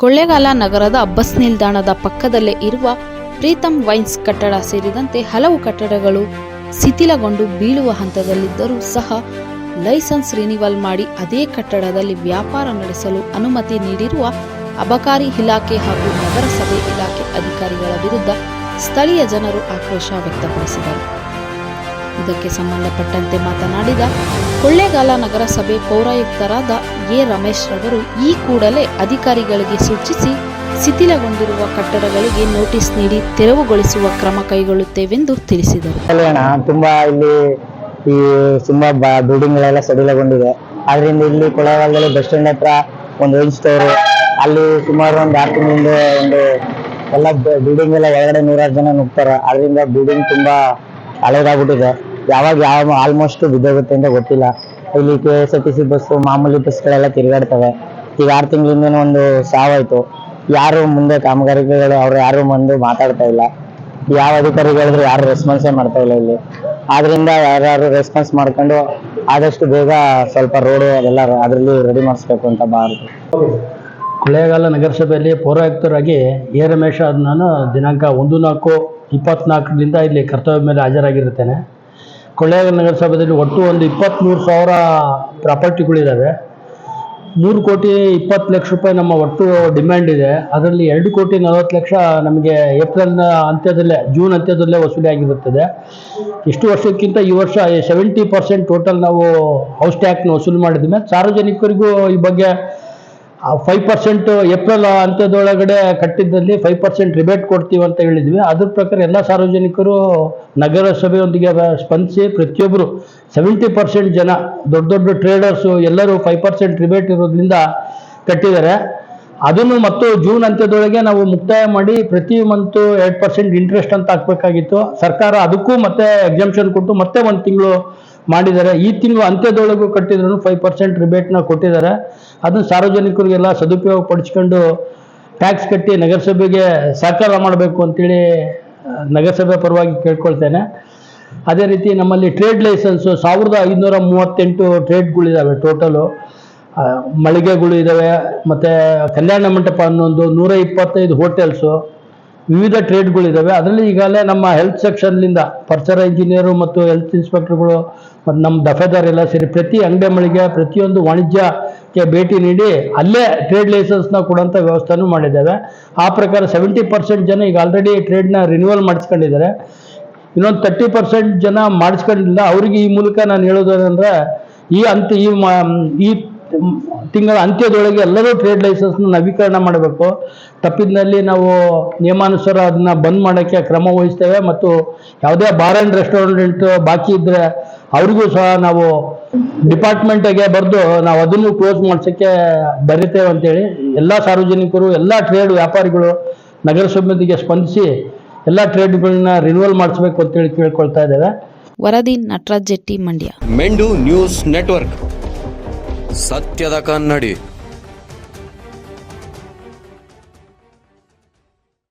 ಕೊಳ್ಳೇಗಾಲ ನಗರದ ಬಸ್ ನಿಲ್ದಾಣದ ಪಕ್ಕದಲ್ಲೇ ಇರುವ ಪ್ರೀತಮ್ ವೈನ್ಸ್ ಕಟ್ಟಡ ಸೇರಿದಂತೆ ಹಲವು ಕಟ್ಟಡಗಳು ಶಿಥಿಲಗೊಂಡು ಬೀಳುವ ಹಂತದಲ್ಲಿದ್ದರೂ ಸಹ ಲೈಸೆನ್ಸ್ ರಿನಿವಲ್ ಮಾಡಿ ಅದೇ ಕಟ್ಟಡದಲ್ಲಿ ವ್ಯಾಪಾರ ನಡೆಸಲು ಅನುಮತಿ ನೀಡಿರುವ ಅಬಕಾರಿ ಇಲಾಖೆ ಹಾಗೂ ನಗರಸಭೆ ಇಲಾಖೆ ಅಧಿಕಾರಿಗಳ ವಿರುದ್ಧ ಸ್ಥಳೀಯ ಜನರು ಆಕ್ರೋಶ ವ್ಯಕ್ತಪಡಿಸಿದರು. ಇದಕ್ಕೆ ಸಂಬಂಧಪಟ್ಟಂತೆ ಮಾತನಾಡಿದ ಕೊಳ್ಳೇಗಾಲ ನಗರಸಭೆ ಪೌರಾಯುಕ್ತರಾದ ಎ. ರಮೇಶ್ ಅವರು ಈ ಕೂಡಲೇ ಅಧಿಕಾರಿಗಳಿಗೆ ಸೂಚಿಸಿ ಶಿಥಿಲಗೊಂಡಿರುವ ಕಟ್ಟಡಗಳಿಗೆ ನೋಟಿಸ್ ನೀಡಿ ತೆರವುಗೊಳಿಸುವ ಕ್ರಮ ಕೈಗೊಳ್ಳುತ್ತೇವೆಂದು ತಿಳಿಸಿದರು. ತುಂಬಾ ಇಲ್ಲಿ ಈ ತುಂಬಾ ಬಿಲ್ಡಿಂಗ್ ಗಳೆಲ್ಲ ಸಡಿಲಗೊಂಡಿದೆ. ಅದರಿಂದ ಇಲ್ಲಿ ಕೊಳಗಾಲದಲ್ಲಿ ಬಸ್ ಸ್ಟ್ಯಾಂಡ್ ಹತ್ರ ಒಂದು ಹೋಮ್ ಸ್ಟೋರ್, ಅಲ್ಲಿ ಸುಮಾರು ಒಂದು ಆರು ತಿಂಗಳಿಂದ ಒಂದು ಎಲ್ಲ ಬಿಲ್ಡಿಂಗ್ ಎಲ್ಲ ಒಳಗಡೆ ನೂರಾರು ಜನ ನುಗ್ತಾರೆ. ಅದರಿಂದ ಬಿಲ್ಡಿಂಗ್ ತುಂಬಾ ಹಳೇದಾಗ್ಬಿಟ್ಟಿದೆ. ಯಾವಾಗ ಯಾವ ಆಲ್ಮೋಸ್ಟ್ ಬಿದ್ದೋಗುತ್ತೆ ಅಂತ ಗೊತ್ತಿಲ್ಲ. ಇಲ್ಲಿ K S R T C bus ಮಾಮೂಲಿ ಬಸ್ಗಳೆಲ್ಲ ತಿರುಗಾಡ್ತವೆ. ಈಗ ಆರು ತಿಂಗಳಿಂದ ಒಂದು ಸಾವಾಯ್ತು. ಯಾರು ಮುಂದೆ ಕಾಮಗಾರಿಗಳು, ಅವ್ರು ಯಾರು ಬಂದು ಮಾತಾಡ್ತಾ ಇಲ್ಲ. ಯಾವ ಅಧಿಕಾರಿಗಳಿದ್ರು ಯಾರು ರೆಸ್ಪಾನ್ಸೇ ಮಾಡ್ತಾ ಇಲ್ಲ ಇಲ್ಲಿ. ಆದ್ರಿಂದ ಯಾರ್ಯಾರು ರೆಸ್ಪಾನ್ಸ್ ಮಾಡ್ಕೊಂಡು ಆದಷ್ಟು ಬೇಗ ಸ್ವಲ್ಪ ರೋಡು ಅದೆಲ್ಲ ಅದರಲ್ಲಿ ರೆಡಿ ಮಾಡಿಸ್ಬೇಕು ಅಂತ ಭಾರತ ಕೊಳ್ಳೇಗಾಲ ನಗರಸಭೆಯಲ್ಲಿ ಪೌರಾಯುಕ್ತರಾಗಿ ಎ ರಮೇಶ್ ನಾನು ದಿನಾಂಕ ಒಂದು ನಾಲ್ಕು ಇಪ್ಪತ್ನಾಲ್ಕರಿಂದ ಇಲ್ಲಿ ಕರ್ತವ್ಯ ಮೇಲೆ ಹಾಜರಾಗಿರುತ್ತೇನೆ. ಕೊಳ್ಳೇಗಾಲ ನಗರಸಭೆಯಲ್ಲಿ ಒಟ್ಟು ಒಂದು ಇಪ್ಪತ್ತ್ಮೂರು ಸಾವಿರ ಪ್ರಾಪರ್ಟಿಗಳಿದ್ದಾವೆ ಮೂರು ಕೋಟಿ ಇಪ್ಪತ್ತು ಲಕ್ಷ ರೂಪಾಯಿ ನಮ್ಮ ಒಟ್ಟು ಡಿಮ್ಯಾಂಡ್ ಇದೆ. ಅದರಲ್ಲಿ ಎರಡು ಕೋಟಿ ನಲವತ್ತು ಲಕ್ಷ ನಮಗೆ ಏಪ್ರಿಲ್ನ ಅಂತ್ಯದಲ್ಲೇ, ಜೂನ್ ಅಂತ್ಯದಲ್ಲೇ ವಸೂಲಿ ಆಗಿರುತ್ತದೆ. ಇಷ್ಟು ವರ್ಷಕ್ಕಿಂತ ಈ ವರ್ಷ ಸೆವೆಂಟಿ ಪರ್ಸೆಂಟ್ ಟೋಟಲ್ ನಾವು ಹೌಸ್ ಟ್ಯಾಕ್ನ ಮಾಡಿದ ಮೇಲೆ ಸಾರ್ವಜನಿಕರಿಗೂ ಈ ಬಗ್ಗೆ ಫೈವ್ ಪರ್ಸೆಂಟ್ ಏಪ್ರಿಲ್ ಅಂತ್ಯದೊಳಗಡೆ ಕಟ್ಟಿದ್ದಲ್ಲಿ ಫೈವ್ ಪರ್ಸೆಂಟ್ ರಿಬೇಟ್ ಕೊಡ್ತೀವಿ ಅಂತ ಹೇಳಿದ್ವಿ. ಅದ್ರ ಪ್ರಕಾರ ಎಲ್ಲ ಸಾರ್ವಜನಿಕರು ನಗರಸಭೆಯೊಂದಿಗೆ ಸ್ಪಂದಿಸಿ ಪ್ರತಿಯೊಬ್ಬರು ಸೆವೆಂಟಿ ಪರ್ಸೆಂಟ್ ಜನ ದೊಡ್ಡ ದೊಡ್ಡ ಟ್ರೇಡರ್ಸು ಎಲ್ಲರೂ ಫೈವ್ ಪರ್ಸೆಂಟ್ ರಿಬೇಟ್ ಇರೋದ್ರಿಂದ ಕಟ್ಟಿದ್ದಾರೆ. ಅದನ್ನು ಮತ್ತು ಜೂನ್ ಅಂತ್ಯದೊಳಗೆ ನಾವು ಮುಕ್ತಾಯ ಮಾಡಿ ಪ್ರತಿ ಮಂತು ಎರಡು ಪರ್ಸೆಂಟ್ ಇಂಟ್ರೆಸ್ಟ್ ಅಂತ ಹಾಕ್ಬೇಕಾಗಿತ್ತು. ಸರ್ಕಾರ ಅದಕ್ಕೂ ಮತ್ತೆ ಎಕ್ಸಾಮ್ಷನ್ ಕೊಟ್ಟು ಮತ್ತೆ ಒಂದು ತಿಂಗಳು ಮಾಡಿದ್ದಾರೆ. ಈ ತಿಂಗಳು ಅಂತ್ಯದೊಳಗೂ ಕಟ್ಟಿದ್ರು ಫೈವ್ ಪರ್ಸೆಂಟ್ನ ಕೊಟ್ಟಿದ್ದಾರೆ. ಅದನ್ನು ಸಾರ್ವಜನಿಕರಿಗೆಲ್ಲ ಸದುಪಯೋಗ ಪಡಿಸ್ಕೊಂಡು ಟ್ಯಾಕ್ಸ್ ಕಟ್ಟಿ ನಗರಸಭೆಗೆ ಸಹಕಾರ ಮಾಡಬೇಕು ಅಂತೇಳಿ ನಗರಸಭೆ ಪರವಾಗಿ ಕೇಳ್ಕೊಳ್ತೇನೆ. ಅದೇ ರೀತಿ ನಮ್ಮಲ್ಲಿ ಟ್ರೇಡ್ ಲೈಸೆನ್ಸು ಸಾವಿರದ ಐದುನೂರ ಮೂವತ್ತೆಂಟು ಟ್ರೇಡ್ಗಳಿದ್ದಾವೆ ಟೋಟಲು ಮಳಿಗೆಗಳು ಇದ್ದಾವೆ ಮತ್ತು ಕಲ್ಯಾಣ ಮಂಟಪ ಅನ್ನೊಂದು ನೂರ ಇಪ್ಪತ್ತೈದು ಹೋಟೆಲ್ಸು ವಿವಿಧ ಟ್ರೇಡ್ಗಳಿದ್ದಾವೆ ಅದರಲ್ಲಿ ಈಗಾಗಲೇ ನಮ್ಮ ಹೆಲ್ತ್ ಸೆಕ್ಷನ್ನಿಂದ ಪರಿಸರ ಇಂಜಿನಿಯರು ಮತ್ತು ಹೆಲ್ತ್ ಇನ್ಸ್ಪೆಕ್ಟರ್ಗಳು ಮತ್ತು ನಮ್ಮ ದಫೇದಾರ್ ಎಲ್ಲ ಸೇರಿ ಪ್ರತಿ ಅಂಗಡಿ ಮಳಿಗೆ, ಪ್ರತಿಯೊಂದು ವಾಣಿಜ್ಯಕ್ಕೆ ಭೇಟಿ ನೀಡಿ ಅಲ್ಲೇ ಟ್ರೇಡ್ ಲೈಸೆನ್ಸ್ನ ಕೊಡೋಂಥ ವ್ಯವಸ್ಥೆನೂ ಮಾಡಿದ್ದೇವೆ. ಆ ಪ್ರಕಾರ ಸೆವೆಂಟಿ ಪರ್ಸೆಂಟ್ ಜನ ಈಗ ಆಲ್ರೆಡಿ ಟ್ರೇಡ್ನ ರಿನ್ಯೂವಲ್ ಮಾಡಿಸ್ಕೊಂಡಿದ್ದಾರೆ. ಇನ್ನೊಂದು ತರ್ಟಿ ಪರ್ಸೆಂಟ್ ಜನ ಮಾಡಿಸ್ಕೊಂಡಿಲ್ಲ. ಅವರಿಗೆ ಈ ಮೂಲಕ ನಾನು ಹೇಳೋದಂದ್ರೆ ಈ ಅಂತ ಈ ಈ ತಿಂಗಳ ಅಂತ್ಯದೊಳಗೆ ಎಲ್ಲರೂ ಟ್ರೇಡ್ ಲೈಸೆನ್ಸ್ನ ನವೀಕರಣ ಮಾಡಬೇಕು. ತಪ್ಪಿದ್ದಲ್ಲಿ ನಾವು ನಿಯಮಾನುಸಾರ ಅದನ್ನ ಬಂದ್ ಮಾಡೋಕ್ಕೆ ಕ್ರಮ ವಹಿಸ್ತೇವೆ ಮತ್ತು ಯಾವುದೇ ಬಾರ್ ಆ್ಯಂಡ್ ರೆಸ್ಟೋರೆಂಟ್ ಬಾಕಿ ಇದ್ದರೆ ಅವ್ರಿಗೂ ಸಹ ನಾವು ಡಿಪಾರ್ಟ್ಮೆಂಟಿಗೆ ಬರೆದು ನಾವು ಅದನ್ನು ಕ್ಲೋಸ್ ಮಾಡಿಸೋಕ್ಕೆ ಬರೀತೇವೆ ಅಂತೇಳಿ ಎಲ್ಲ ಸಾರ್ವಜನಿಕರು ಎಲ್ಲ ಟ್ರೇಡ್ ವ್ಯಾಪಾರಿಗಳು ನಗರಸಭೆಯೊಂದಿಗೆ ಸ್ಪಂದಿಸಿ ಎಲ್ಲ ಟ್ರೇಡ್ಗಳನ್ನ ರಿನ್ಯೂವಲ್ ಮಾಡಿಸ್ಬೇಕು ಅಂತೇಳಿ ಕೇಳ್ಕೊಳ್ತಾ ಇದ್ದೇವೆ. ವರದಿ ನಟರಾಜ್ ಜೆಟ್ಟಿ ಮಂಡ್ಯ. ಮೆಂಡು ನ್ಯೂಸ್ ನೆಟ್ವರ್ಕ್. ಸತ್ಯದ ಕನ್ನಡಿ.